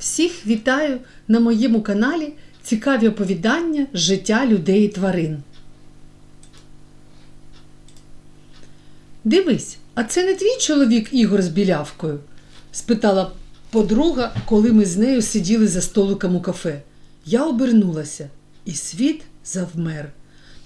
Всіх вітаю на моєму каналі Цікаві оповідання життя людей і тварин. Дивись, а це не твій чоловік Ігор з білявкою? спитала подруга, коли ми з нею сиділи за столиком у кафе. Я обернулася, і світ завмер.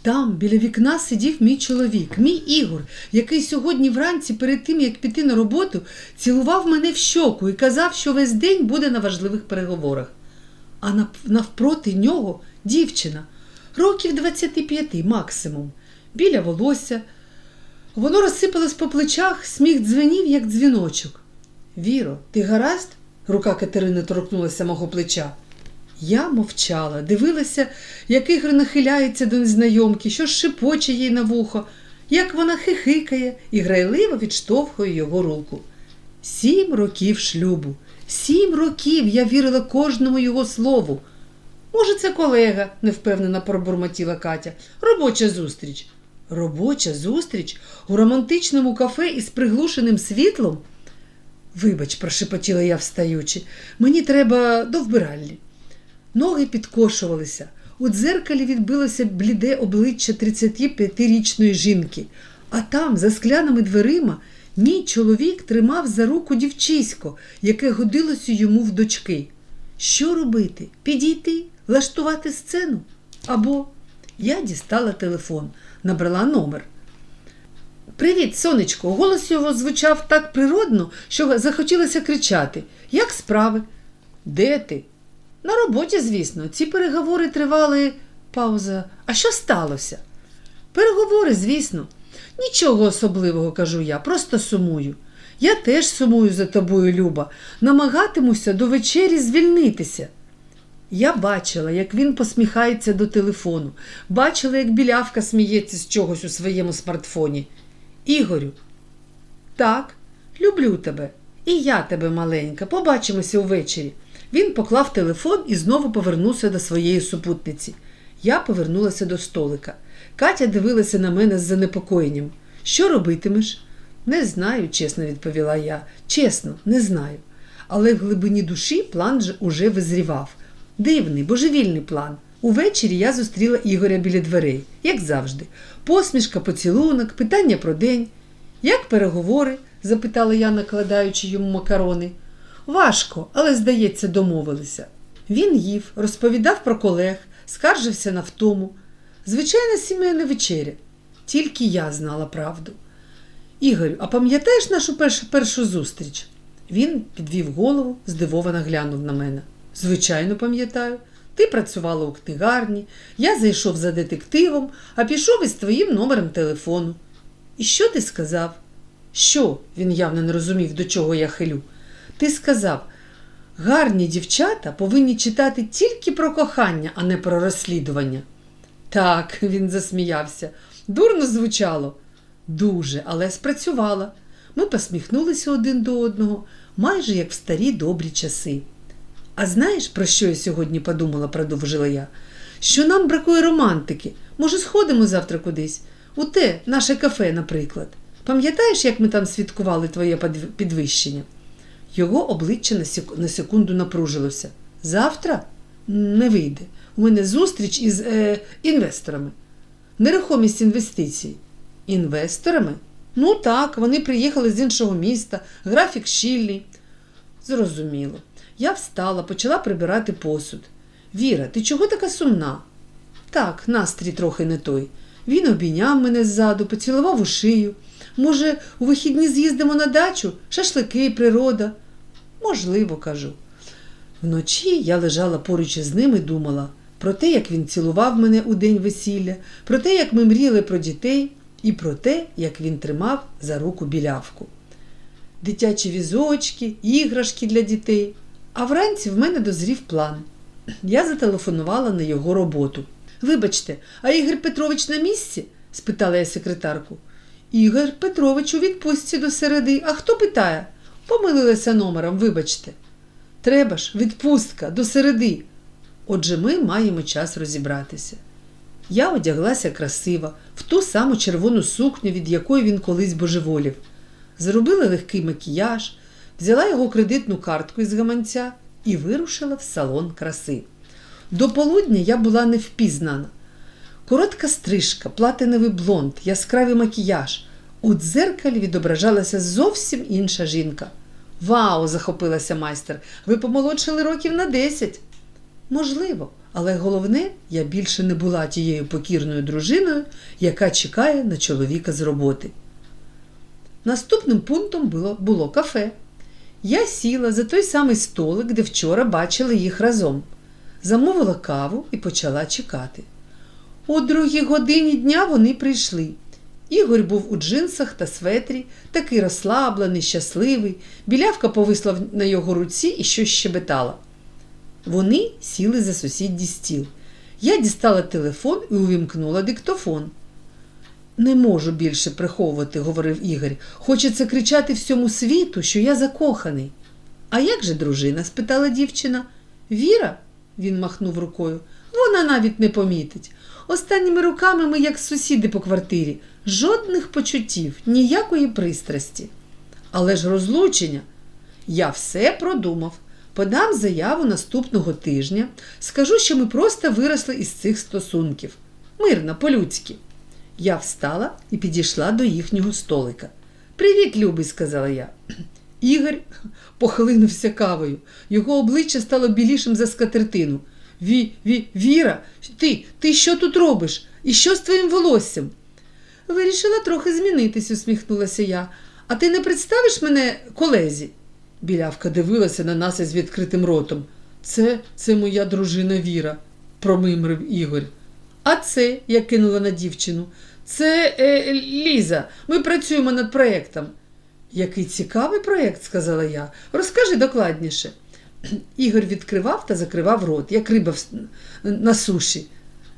Там, біля вікна, сидів мій чоловік, мій Ігор, який сьогодні вранці, перед тим як піти на роботу, цілував мене в щоку і казав, що весь день буде на важливих переговорах. А навпроти нього дівчина, років 25 максимум, біля волосся. Воно розсипалось по плечах, сміх дзвенів, як дзвіночок. Віро, ти гаразд? Рука Катерини торкнулася мого плеча. Я мовчала, дивилася, як Ігор нахиляється до незнайомки, що шипоче їй на вухо, як вона хихикає і грайливо відштовхує його руку. Сім років шлюбу, сім років я вірила кожному його слову. Може, це колега, невпевнено пробурмотіла Катя. Робоча зустріч. Робоча зустріч у романтичному кафе із приглушеним світлом? Вибач, прошепотіла я встаючи, мені треба до вбиральні. Ноги підкошувалися. У дзеркалі відбилося бліде обличчя 35-річної жінки, а там, за скляними дверима, мій чоловік тримав за руку дівчисько, яке годилося йому в дочки. Що робити? Підійти, влаштувати сцену? Або я дістала телефон, набрала номер. Привіт, сонечко. Голос його звучав так природно, що захотілося кричати. Як справи? Де ти? На роботі, звісно. Ці переговори тривали. Пауза. А що сталося? Переговори, звісно. Нічого особливого, кажу я, просто сумую. Я теж сумую за тобою, Люба, намагатимуся до вечері звільнитися. Я бачила, як він посміхається до телефону, бачила, як білявка сміється з чогось у своєму смартфоні. Ігорю, так, люблю тебе. І я тебе, маленька, побачимося увечері. Він поклав телефон і знову повернувся до своєї супутниці. Я повернулася до столика. Катя дивилася на мене з занепокоєнням. Що робитимеш? Не знаю, чесно відповіла я. Чесно, не знаю. Але в глибині душі план же уже визрівав. Дивний, божевільний план. Увечері я зустріла Ігоря біля дверей, як завжди. Посмішка, поцілунок, питання про день. Як переговори? запитала я, накладаючи йому макарони. Важко, але, здається, домовилися. Він їв, розповідав про колег, скаржився на втому. Звичайна сімейна вечеря. Тільки я знала правду. Ігорю, а пам'ятаєш нашу першу, першу зустріч? Він підвів голову, здивовано глянув на мене. Звичайно, пам'ятаю. Ти працювала у книгарні, я зайшов за детективом, а пішов із твоїм номером телефону. І що ти сказав? Що? Він явно не розумів, до чого я хилю. Ти сказав, гарні дівчата повинні читати тільки про кохання, а не про розслідування. Так, він засміявся. Дурно звучало. Дуже, але спрацювала. Ми посміхнулися один до одного, майже як в старі добрі часи. А знаєш, про що я сьогодні подумала, продовжила я? Що нам бракує романтики. Може, сходимо завтра кудись? У те, наше кафе, наприклад. Пам'ятаєш, як ми там святкували твоє підвищення? Його обличчя на, сек... на секунду напружилося. Завтра не вийде. У мене зустріч із е, інвесторами. Нерухомість інвестицій. Інвесторами? Ну так, вони приїхали з іншого міста, графік щільний. Зрозуміло. Я встала, почала прибирати посуд. Віра, ти чого така сумна? Так, настрій трохи не той. Він обійняв мене ззаду, поцілував у шию. Може, у вихідні з'їздимо на дачу, шашлики, природа. Можливо, кажу. Вночі я лежала поруч із ним і думала про те, як він цілував мене у день весілля, про те, як ми мріяли про дітей, і про те, як він тримав за руку білявку. Дитячі візочки, іграшки для дітей. А вранці в мене дозрів план. Я зателефонувала на його роботу. Вибачте, а Ігор Петрович на місці? спитала я секретарку. Ігор Петрович у відпустці до середи. А хто питає? Помилилася номером, вибачте. Треба ж, відпустка до середи. Отже, ми маємо час розібратися. Я одяглася красиво, в ту саму червону сукню, від якої він колись божеволів. Зробила легкий макіяж, взяла його кредитну картку із гаманця і вирушила в салон краси. До полудня я була не впізнана. Коротка стрижка, платиновий блонд, яскравий макіяж. У дзеркалі відображалася зовсім інша жінка. Вау! захопилася майстер. Ви помолодшили років на 10. Можливо, але головне, я більше не була тією покірною дружиною, яка чекає на чоловіка з роботи. Наступним пунктом було, було кафе. Я сіла за той самий столик, де вчора бачила їх разом. Замовила каву і почала чекати. О другій годині дня вони прийшли. Ігор був у джинсах та светрі, такий розслаблений, щасливий. Білявка повисла на його руці і щось щебетала. Вони сіли за сусідній стіл. Я дістала телефон і увімкнула диктофон. Не можу більше приховувати, говорив Ігор. Хочеться кричати всьому світу, що я закоханий. А як же дружина? спитала дівчина. Віра? він махнув рукою. Вона навіть не помітить. Останніми роками ми як сусіди по квартирі. Жодних почуттів, ніякої пристрасті. Але ж розлучення. Я все продумав. Подам заяву наступного тижня. Скажу, що ми просто виросли із цих стосунків. Мирно, по-людськи. Я встала і підійшла до їхнього столика. Привіт, любий, сказала я. Ігор похлинувся кавою. Його обличчя стало білішим за скатертину. Ві, ві, Віра, ти, ти що тут робиш? І що з твоїм волоссям? Вирішила трохи змінитись, усміхнулася я. А ти не представиш мене колезі? Білявка дивилася на нас із відкритим ротом. Це, це моя дружина Віра, промимрив Ігор. А це, я кинула на дівчину, це е, Ліза. Ми працюємо над проєктом. Який цікавий проєкт, сказала я. Розкажи докладніше. Ігор відкривав та закривав рот, як риба на суші.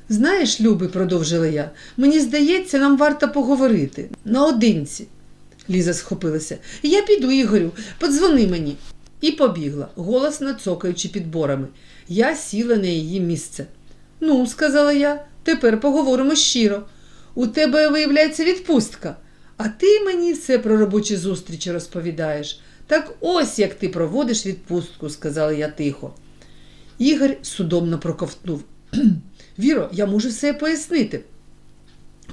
Знаєш, Люби, продовжила я, мені здається, нам варто поговорити наодинці. Ліза схопилася. Я піду, Ігорю, подзвони мені. І побігла, голосно цокаючи підборами. Я сіла на її місце. Ну, сказала я, тепер поговоримо щиро. У тебе, виявляється, відпустка. А ти мені все про робочі зустрічі розповідаєш. Так ось як ти проводиш відпустку, сказала я тихо. Ігор судомно проковтнув. Віро, я можу все пояснити.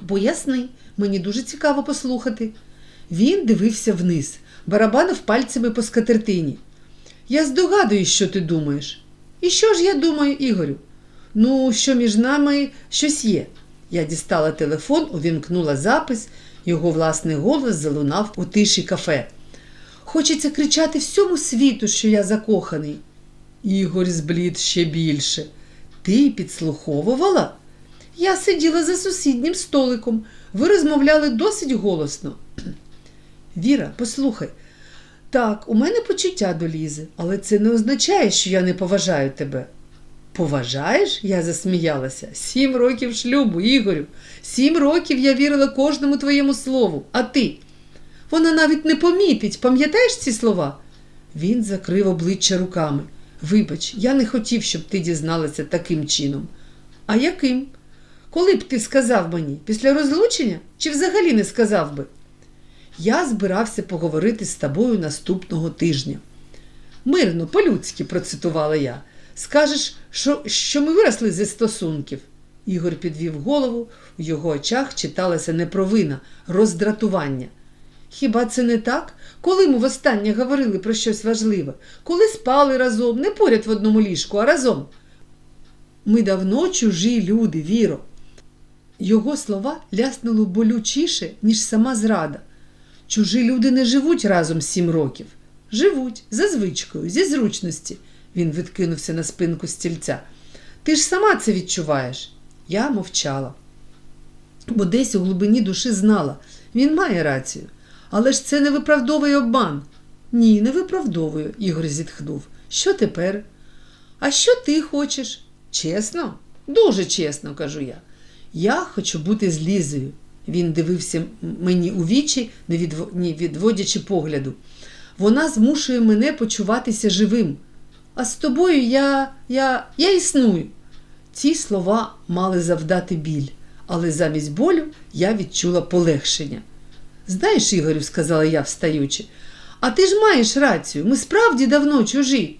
Поясни, мені дуже цікаво послухати. Він дивився вниз, барабанив пальцями по скатертині. Я здогадуюсь, що ти думаєш. І що ж я думаю, Ігорю? Ну, що між нами щось є. Я дістала телефон, увімкнула запис, його власний голос залунав у тиші кафе. Хочеться кричати всьому світу, що я закоханий. Ігор зблід ще більше. Ти підслуховувала? Я сиділа за сусіднім столиком. Ви розмовляли досить голосно. Віра, послухай. Так, у мене почуття до Лізи, але це не означає, що я не поважаю тебе. Поважаєш? Я засміялася. Сім років шлюбу, Ігорю. Сім років я вірила кожному твоєму слову. А ти? Вона навіть не помітить, пам'ятаєш ці слова? Він закрив обличчя руками. Вибач, я не хотів, щоб ти дізналася таким чином. А яким? Коли б ти сказав мені, після розлучення чи взагалі не сказав би? Я збирався поговорити з тобою наступного тижня. Мирно, по-людськи, процитувала я. Скажеш, що, що ми виросли зі стосунків. Ігор підвів голову, в його очах читалася не провина, роздратування. Хіба це не так? Коли ми востаннє говорили про щось важливе, коли спали разом, не поряд в одному ліжку, а разом. Ми давно чужі люди, Віро. Його слова ляснули болючіше, ніж сама зрада. Чужі люди не живуть разом сім років. Живуть за звичкою, зі зручності. Він відкинувся на спинку стільця. Ти ж сама це відчуваєш. Я мовчала. Бо десь у глибині душі знала, він має рацію. Але ж це не виправдовує обман. Ні, не виправдовую, Ігор зітхнув. Що тепер? А що ти хочеш? Чесно? Дуже чесно, кажу я. Я хочу бути з Лізою. Він дивився мені у вічі, не відво- не відводячи погляду. Вона змушує мене почуватися живим. А з тобою я, я, я існую. Ці слова мали завдати біль, але замість болю я відчула полегшення. Знаєш, Ігорю, сказала я, встаючи, а ти ж маєш рацію, ми справді давно чужі.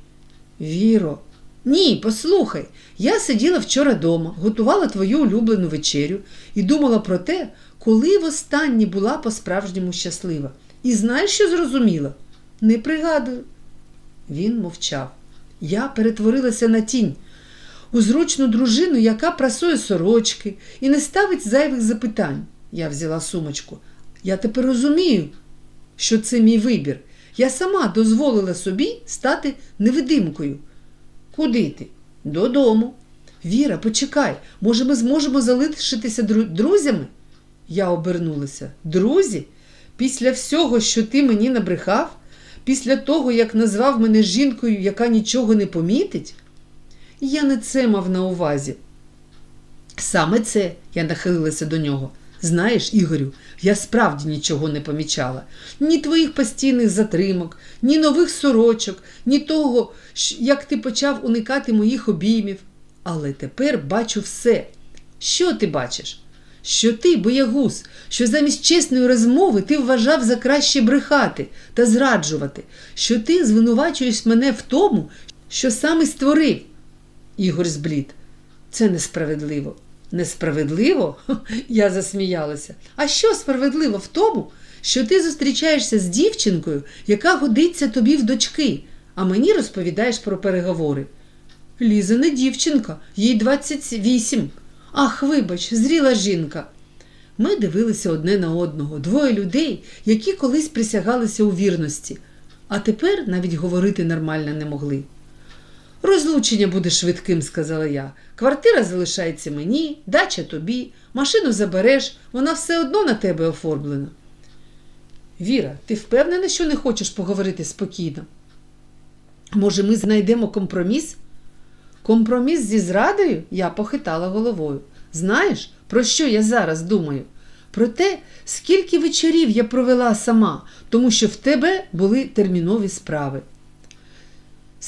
Віро, ні, послухай. Я сиділа вчора дома, готувала твою улюблену вечерю і думала про те, коли востаннє була по-справжньому щаслива. І знаєш, що зрозуміла? Не пригадую. Він мовчав. Я перетворилася на тінь, у зручну дружину, яка прасує сорочки і не ставить зайвих запитань. Я взяла сумочку. Я тепер розумію, що це мій вибір. Я сама дозволила собі стати невидимкою. Куди ти? Додому. Віра, почекай, може, ми зможемо залишитися друзями? Я обернулася. Друзі? Після всього, що ти мені набрехав? Після того, як назвав мене жінкою, яка нічого не помітить? Я не це мав на увазі. Саме це я нахилилася до нього. Знаєш, Ігорю, я справді нічого не помічала. Ні твоїх постійних затримок, ні нових сорочок, ні того, як ти почав уникати моїх обіймів. Але тепер бачу все. Що ти бачиш? Що ти, боягуз, що замість чесної розмови ти вважав за краще брехати та зраджувати, що ти звинувачуєш мене в тому, що саме створив. Ігор зблід. Це несправедливо. Несправедливо? Я засміялася. А що справедливо в тому, що ти зустрічаєшся з дівчинкою, яка годиться тобі в дочки, а мені розповідаєш про переговори? Ліза не дівчинка, їй 28. Ах, вибач, зріла жінка. Ми дивилися одне на одного, двоє людей, які колись присягалися у вірності, а тепер навіть говорити нормально не могли. Розлучення буде швидким, сказала я. Квартира залишається мені, дача тобі, машину забереш, вона все одно на тебе оформлена. Віра, ти впевнена, що не хочеш поговорити спокійно? Може, ми знайдемо компроміс? Компроміс зі зрадою? Я похитала головою. Знаєш, про що я зараз думаю? Про те, скільки вечорів я провела сама, тому що в тебе були термінові справи.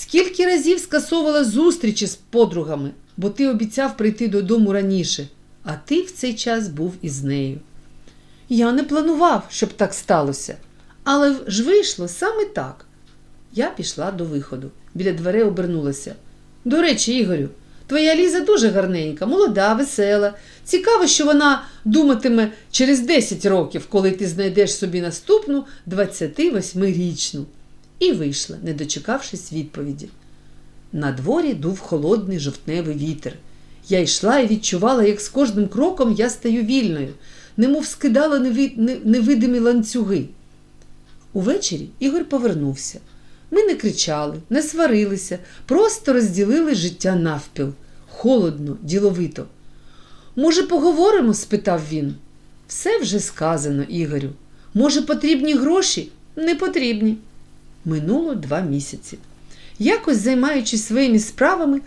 Скільки разів скасовувала зустрічі з подругами, бо ти обіцяв прийти додому раніше, а ти в цей час був із нею. Я не планував, щоб так сталося, але ж вийшло саме так. Я пішла до виходу, біля дверей обернулася. До речі, Ігорю, твоя Ліза дуже гарненька, молода, весела. Цікаво, що вона думатиме через 10 років, коли ти знайдеш собі наступну 28-річну. І вийшла, не дочекавшись відповіді. На дворі дув холодний жовтневий вітер. Я йшла і відчувала, як з кожним кроком я стаю вільною, немов скидала неви- невидимі ланцюги. Увечері Ігор повернувся. Ми не кричали, не сварилися, просто розділили життя навпіл. Холодно, діловито. Може, поговоримо? спитав він. Все вже сказано, Ігорю. Може, потрібні гроші? Не потрібні. Минуло два місяці. Якось займаючись своїми справами,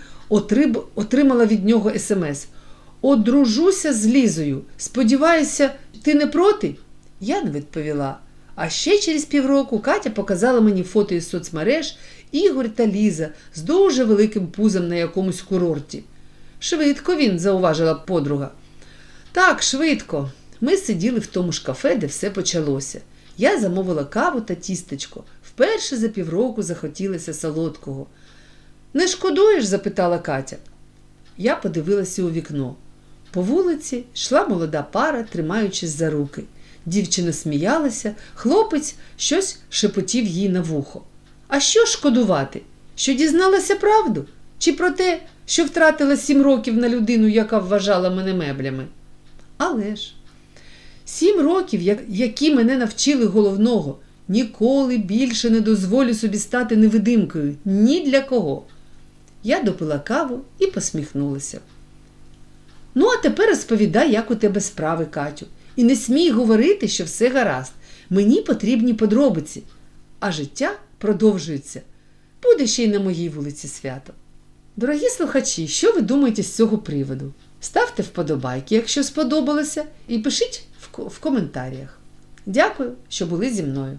отримала від нього смс. Одружуся з Лізою. Сподіваюся, ти не проти? Я не відповіла. А ще через півроку Катя показала мені фото із соцмереж Ігор та Ліза з дуже великим пузом на якомусь курорті. Швидко він, зауважила подруга. Так, швидко. Ми сиділи в тому ж кафе, де все почалося. Я замовила каву та тістечко. Вперше за півроку захотілося солодкого. Не шкодуєш? запитала Катя. Я подивилася у вікно. По вулиці йшла молода пара, тримаючись за руки. Дівчина сміялася, хлопець щось шепотів їй на вухо. А що шкодувати? Що дізналася правду? Чи про те, що втратила сім років на людину, яка вважала мене меблями? Але ж сім років, які мене навчили головного, ніколи більше не дозволю собі стати невидимкою ні для кого. Я допила каву і посміхнулася. Ну, а тепер розповідай, як у тебе справи, Катю. І не смій говорити, що все гаразд. Мені потрібні подробиці, а життя продовжується. Буде ще й на моїй вулиці свято. Дорогі слухачі, що ви думаєте з цього приводу? Ставте вподобайки, якщо сподобалося, і пишіть в ко- в коментарях. Дякую, що були зі мною.